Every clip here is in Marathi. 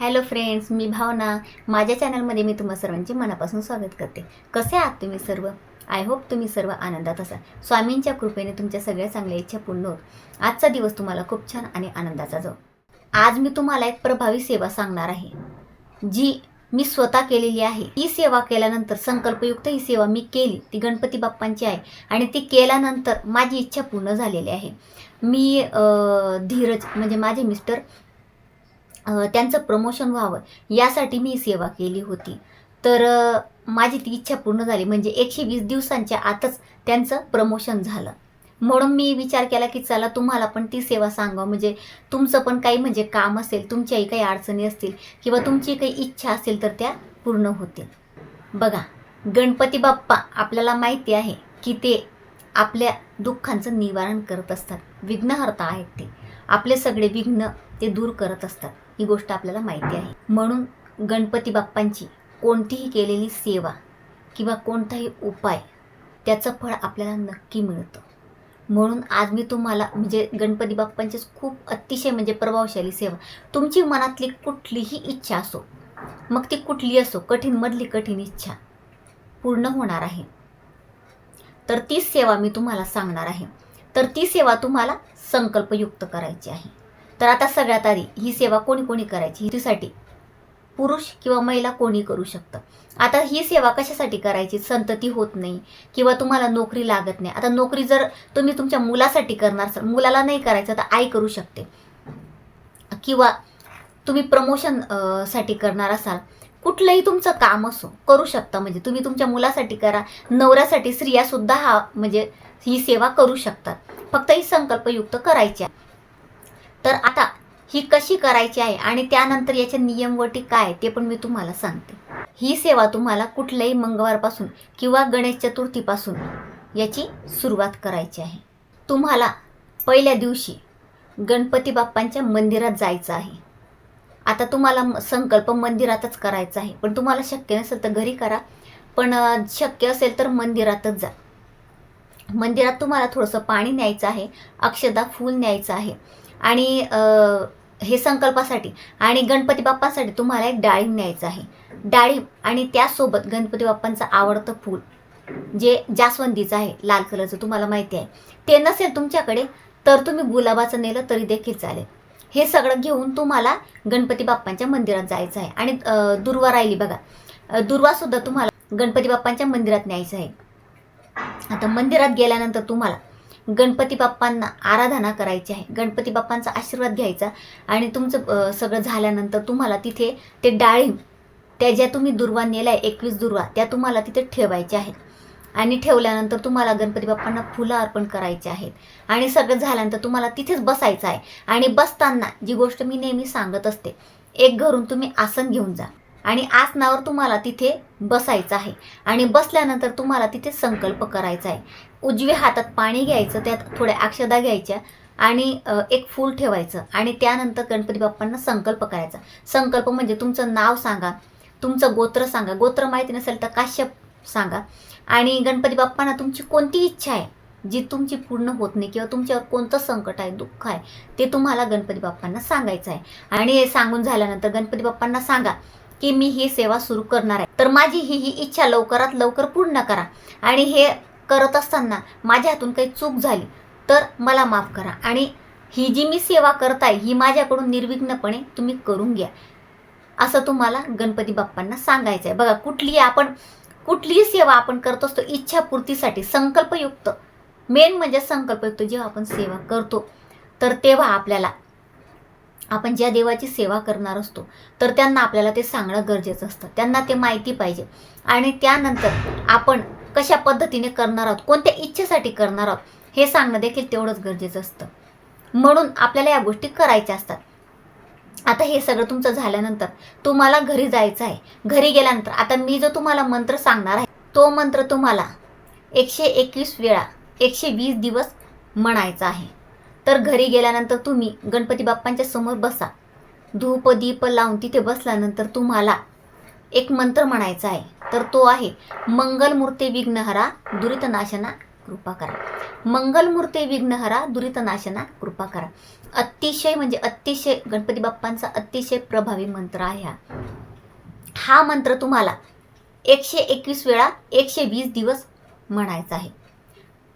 हॅलो फ्रेंड्स मी भावना. माझ्या चॅनलमध्ये मी तुम्हा सर्वांचे मनापासून स्वागत करते. कसे आहात तुम्ही सर्व? आय होप तुम्ही सर्व आनंदात असाल. स्वामींच्या कृपेने तुमच्या सगळ्या चांगल्या इच्छा पूर्ण होत. आजचा दिवस तुम्हाला खूप छान आणि आनंदाचा जाऊ आज मी तुम्हाला एक प्रभावी सेवा सांगणार आहे. जी मी स्वतः केलेली आहे. ही सेवा केल्यानंतर संकल्पयुक्त ही सेवा मी केली. ती गणपती बाप्पांची आहे आणि ती केल्यानंतर माझी इच्छा पूर्ण झालेली आहे. मी धीरज म्हणजे माझे मिस्टर त्यांचं प्रमोशन व्हावं यासाठी मी सेवा केली होती. तर माझी ती इच्छा पूर्ण झाली. म्हणजे एकशे वीस दिवसांच्या आतच त्यांचं प्रमोशन झालं. म्हणून मी विचार केला की चला तुम्हाला पण ती सेवा सांगा म्हणजे तुमचं पण काही म्हणजे काम असेल तुमच्याही काही अडचणी असतील किंवा तुमची काही इच्छा असेल तर त्या पूर्ण होतील. बघा गणपती बाप्पा आपल्याला माहिती आहे की ते आपल्या दुःखांचं निवारण करत असतात. विघ्नहर्ता आहेत ते. आपले सगळे विघ्न ते दूर करत असतात. ही गोष्ट आपल्याला माहिती आहे. म्हणून गणपती बाप्पांची कोणतीही केलेली सेवा किंवा कोणताही उपाय त्याचं फळ आपल्याला नक्की मिळतं. म्हणून आज मी तुम्हाला म्हणजे गणपती बाप्पांचीच खूप अतिशय म्हणजे प्रभावशाली सेवा. तुमची मनातली कुठलीही इच्छा असो मग ती कुठली असो कठीणमधली कठीण इच्छा पूर्ण होणार आहे. तर तीच सेवा मी तुम्हाला सांगणार आहे. तर ती सेवा तुम्हाला संकल्पयुक्त करायची आहे. तर आता सगळ्यात आधी ही सेवा कोणी कोणी करायची? हिरीसाठी पुरुष किंवा महिला कोणी करू शकतं? आता ही सेवा कशासाठी करायची? संतती होत नाही किंवा तुम्हाला नोकरी लागत नाही. आता नोकरी जर तुम्ही तुमच्या मुलासाठी करणार असाल मुलाला नाही करायचं तर आई करू शकते. किंवा तुम्ही प्रमोशनसाठी करणार असाल कुठलंही तुमचं काम असो करू शकता. म्हणजे तुम्ही तुमच्या मुलासाठी करा नवऱ्यासाठी स्त्रियासुद्धा हा म्हणजे ही सेवा करू शकतात. फक्त ही संकल्पयुक्त करायची आहे. तर आता ही कशी करायची आहे आणि त्यानंतर याचे नियमवटी काय ते पण मी तुम्हाला सांगते. ही सेवा तुम्हाला कुठल्याही मंगळवारपासून किंवा गणेश चतुर्थीपासून याची सुरुवात करायची आहे. तुम्हाला पहिल्या दिवशी गणपती बाप्पांच्या मंदिरात जायचं आहे. आता तुम्हाला म- संकल्प मंदिरातच करायचा आहे. पण तुम्हाला शक्य नसेल तर घरी करा. पण शक्य असेल तर मंदिरातच जा. मंदिरात तुम्हाला थोडंसं पाणी न्यायचं आहे. अक्षदा फूल न्यायचं आहे. आणि हे संकल्पासाठी आणि गणपती बाप्पासाठी तुम्हाला एक डाळिंब न्यायचं आहे. डाळिंब आणि त्यासोबत गणपती बाप्पांचं आवडतं फूल जे जास्वंदीचं आहे लाल कलरचं तुम्हाला माहिती आहे. ते नसेल तुमच्याकडे तर तुम्ही गुलाबाचं नेलं तरी देखील चालेल. हे सगळं घेऊन तुम्हाला गणपती बाप्पांच्या मंदिरात जायचं आहे. आणि दुर्वा राहिली बघा. दुर्वासुद्धा तुम्हाला गणपती बाप्पांच्या मंदिरात न्यायचं आहे. आता मंदिरात गेल्यानंतर तुम्हाला गणपती बाप्पांना आराधना करायची आहे. गणपती बाप्पांचा आशीर्वाद घ्यायचा आणि तुमचं सगळं झाल्यानंतर तुम्हाला तिथे ते डाळिंब त्या ज्या तुम्ही दुर्वा नेल्या आहे एकवीस दुर्वा त्या तुम्हाला तिथे ठेवायच्या आहेत. आणि ठेवल्यानंतर तुम्हाला गणपती बाप्पांना फुलं अर्पण करायची आहेत. आणि सगळं झाल्यानंतर तुम्हाला तिथेच बसायचं आहे. आणि बसताना जी गोष्ट मी नेहमी सांगत असते एक घरून तुम्ही आसन घेऊन जा. आणि आसनावर तुम्हाला तिथे बसायचं आहे. आणि बसल्यानंतर तुम्हाला तिथे संकल्प करायचा आहे. उजव्या हातात पाणी घ्यायचं त्यात थोड्या अक्षदा घ्यायच्या आणि एक फूल ठेवायचं आणि त्यानंतर गणपती बाप्पांना संकल्प करायचा. संकल्प म्हणजे तुमचं नाव सांगा तुमचं गोत्र सांगा. गोत्र माहिती नसेल तर काश्यप सांगा. आणि गणपती बाप्पांना तुमची कोणती इच्छा आहे? जी तुमची पूर्ण होत नाही किंवा तुमच्यावर कोणतं संकट आहे दुःख आहे ते तुम्हाला गणपती बाप्पांना सांगायचं आहे. आणि हे सांगून झाल्यानंतर गणपती बाप्पांना सांगा की मी ही सेवा सुरू करणार आहे. तर माझी ही ही इच्छा लवकरात लवकर पूर्ण करा. आणि हे करत असताना माझ्या हातून काही चूक झाली तर मला माफ करा. आणि ही जी मी सेवा करताय ही माझ्याकडून निर्विघ्नपणे तुम्ही करून घ्या. असं तुम्हाला गणपती बाप्पांना सांगायचं आहे बघा कुठलीही आपण कुठलीही सेवा आपण करत असतो इच्छापूर्तीसाठी संकल्पयुक्त. मेन म्हणजे संकल्पयुक्त जेव्हा आपण सेवा करतो तर तेव्हा आपल्याला आपण ज्या देवाची सेवा करणार असतो तर त्यांना आपल्याला ते सांगणं गरजेचं असतं. त्यांना ते माहिती पाहिजे. आणि त्यानंतर आपण कशा पद्धतीने करणार आहोत? कोणत्या इच्छेसाठी करणार आहोत? हे सांगणं देखील तेवढंच गरजेचं असतं. म्हणून आपल्याला या गोष्टी करायच्या असतात. आता हे सगळं तुमचं झाल्यानंतर तुम्हाला घरी जायचं आहे. घरी गेल्यानंतर आता मी जो तुम्हाला मंत्र सांगणार आहे तो मंत्र तुम्हाला एकशे एकवीस वेळा एकशे वीस दिवस म्हणायचा आहे. तर घरी गेल्यानंतर तुम्ही गणपती बाप्पांच्या समोर बसा. धूप दीप लावून तिथे बसल्यानंतर तुम्हाला एक मंत्र म्हणायचा आहे. तर तो आहे मंगलमूर्ती विघ्नहरा दुरितनाशना कृपा करा. मंगलमूर्ती विघ्नहरा दुरितनाशना कृपा करा. अतिशय म्हणजे अतिशय गणपती बाप्पांचा अतिशय प्रभावी मंत्र आहे हा. हा मंत्र तुम्हाला एकशे एकवीस वेळा एकशे वीस दिवस म्हणायचा आहे.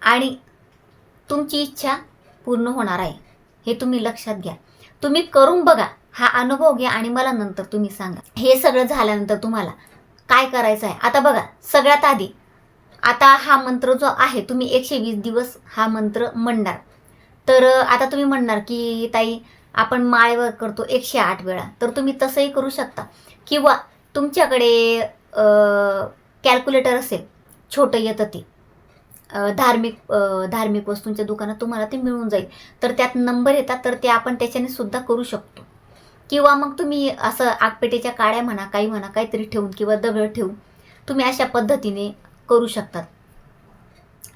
आणि तुमची इच्छा पूर्ण होणार आहे. हे तुम्ही लक्षात घ्या. तुम्ही करून बघा. हा अनुभव घ्या आणि मला नंतर तुम्ही सांगा. हे सगळं झाल्यानंतर तुम्हाला काय करायचं आहे? आता बघा सगळ्यात आधी आता हा मंत्र जो आहे तुम्ही एकशे वीस दिवस हा मंत्र म्हणणार. तर आता तुम्ही म्हणणार की ताई आपण माळेवर करतो एकशे आठ वेळा. तर तुम्ही तसंही करू शकता. किंवा तुमच्याकडे कॅल्क्युलेटर असेल छोटं येतं ते. धार्मिक धार्मिक वस्तूंच्या दुकानात तुम्हाला ते मिळून जाईल. तर त्यात नंबर येतात तर ते आपण त्याच्याने सुद्धा करू शकतो. किंवा मग तुम्ही असं आगपेटीच्या काड्या म्हणा काही म्हणा काहीतरी ठेवून किंवा दगड ठेवून तुम्ही अशा पद्धतीने करू शकतात.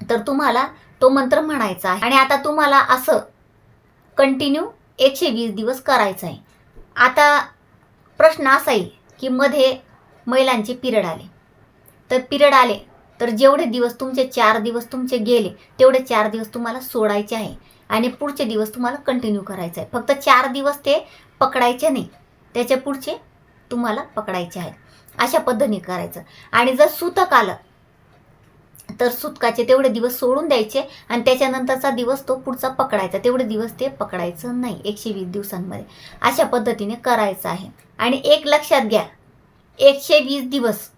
तर तुम्हाला तो मंत्र म्हणायचा आहे. आणि आता तुम्हाला असं कंटिन्यू एकशे वीस दिवस करायचं आहे. आता प्रश्न असा येईल की मध्ये महिलांचे पिरियड आले. तर पिरियड आले तर जेवढे दिवस तुमचे चार दिवस तुमचे गेले तेवढे चार दिवस तुम्हाला सोडायचे आहे. आणि पुढचे दिवस तुम्हाला कंटिन्यू करायचं आहे. फक्त चार दिवस ते पकडायचे नाही. त्याच्या पुढचे तुम्हाला पकडायचे आहेत. अशा पद्धतीने करायचं. आणि जर सुतक आलं तर सुतकाचे तेवढे दिवस सोडून द्यायचे आणि त्याच्यानंतरचा दिवस तो पुढचा पकडायचा. तेवढे दिवस ते पकडायचं नाही एकशे वीस दिवसांमध्ये. अशा पद्धतीने करायचं आहे. आणि एक लक्षात घ्या एकशे वीस दिवस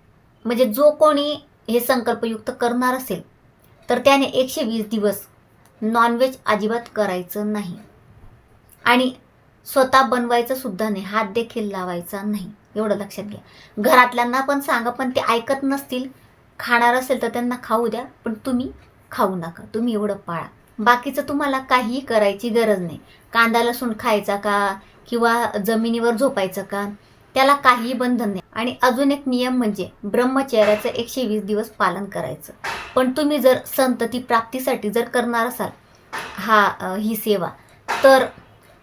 म्हणजे जो कोणी हे संकल्पयुक्त करणार असेल तर त्याने एकशे वीस दिवस नॉनव्हेज अजिबात करायचं नाही. आणि स्वतः बनवायचं सुद्धा नाही. हात देखील लावायचा नाही. एवढं लक्षात घ्या. घरातल्यांना पण सांगा पण ते ऐकत नसतील खाणार असेल तर त्यांना खाऊ द्या पण तुम्ही खाऊ नका. तुम्ही एवढं पाळा. बाकीचं तुम्हाला काहीही करायची गरज नाही. कांदा लसूण खायचा का? किंवा जमिनीवर झोपायचं का? त्याला काहीही बंधन नाही. आणि अजून एक नियम म्हणजे ब्रह्मचर्याचं एकशे वीस दिवस पालन करायचं. पण तुम्ही जर संतती प्राप्तीसाठी जर करणार असाल हा ही सेवा तर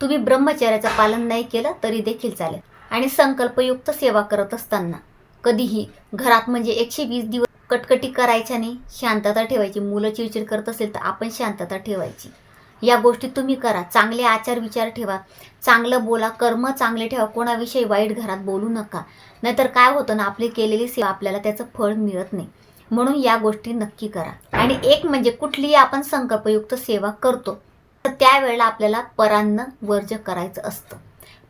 तुम्ही ब्रह्मचर्याचं पालन नाही केलं तरी देखील चालेल. आणि संकल्पयुक्त सेवा करत असताना कधीही घरात म्हणजे एकशे वीस दिवस कटकटी करायच्या नाही शांतता ठेवायची. मुलं चिडचिड करत असेल तर आपण शांतता ठेवायची. या गोष्टी तुम्ही करा. चांगले आचार विचार ठेवा. चांगलं बोला. कर्म चांगले ठेवा. कोणाविषयी वाईट घरात बोलू नका. नाहीतर काय होतं ना आपली केलेली सेवा आपल्याला त्याचं फळ मिळत नाही. म्हणून या गोष्टी नक्की करा. आणि एक म्हणजे कुठलीही आपण संकल्पयुक्त सेवा करतो. तर त्यावेळेला आपल्याला परान्न वर्ज करायचं असतं.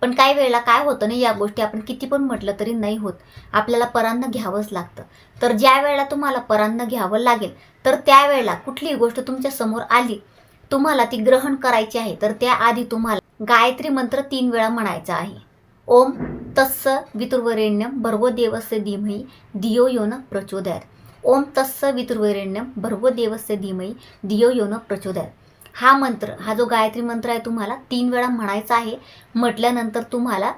पण काही वेळेला काय होतं ना या गोष्टी आपण किती पण म्हटलं तरी नाही होत. आपल्याला परान्न घ्यावंच लागतं. तर ज्या वेळेला तुम्हाला परान्न घ्यावं लागेल तर त्यावेळेला कुठलीही गोष्ट तुमच्यासमोर आली तुम्हाला ती ग्रहण करायची आहे तर त्याआधी तुम्हाला गायत्री मंत्र तीन वेळा म्हणायचा आहे. ओम तस्स वितुर्वरेण्यम भर्गो देवस्य धीमही धियो योन प्रचोदयात. ओम तस्स वितुर्वरेण्यम भर्गो देवस्य धीमही धियो योन प्रचोदयात. हा मंत्र हा जो गायत्री मंत्र आहे तुम्हाला तीन वेळा म्हणायचा आहे म्हटल्यानंतर तुम्हाला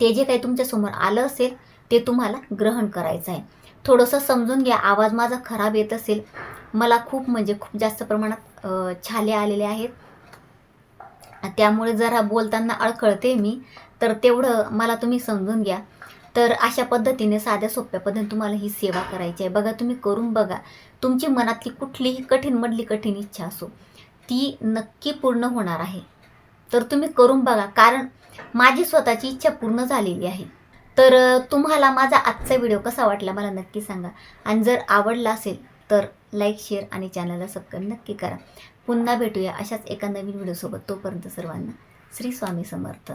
ते जे काही तुमच्यासमोर आलं असेल ते तुम्हाला ग्रहण करायचं आहे. थोडंसं समजून घ्या आवाज माझा खराब येत असेल. मला खूप म्हणजे खूप जास्त प्रमाणात छाले आलेले आहेत. त्यामुळे जरा बोलताना अडखळते मी. तर तेवढं मला तुम्ही समजून घ्या. तर अशा पद्धतीने साध्या सोप्या पद्धतीने तुम्हाला ही सेवा करायची आहे. बघा तुम्ही करून बघा. तुमची मनातली कुठलीही कठीण मधली कठीण इच्छा असो ती नक्की पूर्ण होणार आहे. तर तुम्ही करून बघा. कारण माझी स्वतःची इच्छा पूर्ण झालेली आहे. तर तुम्हाला माझा आजचा व्हिडिओ कसा वाटला मला नक्की सांगा. आणि जर आवडला असेल तर लाईक शेअर आणि चॅनलला सबस्क्राईब नक्की करा. पुन्हा भेटूया अशाच एका नवीन व्हिडिओसोबत. तोपर्यंत सर्वांना श्री स्वामी समर्थ.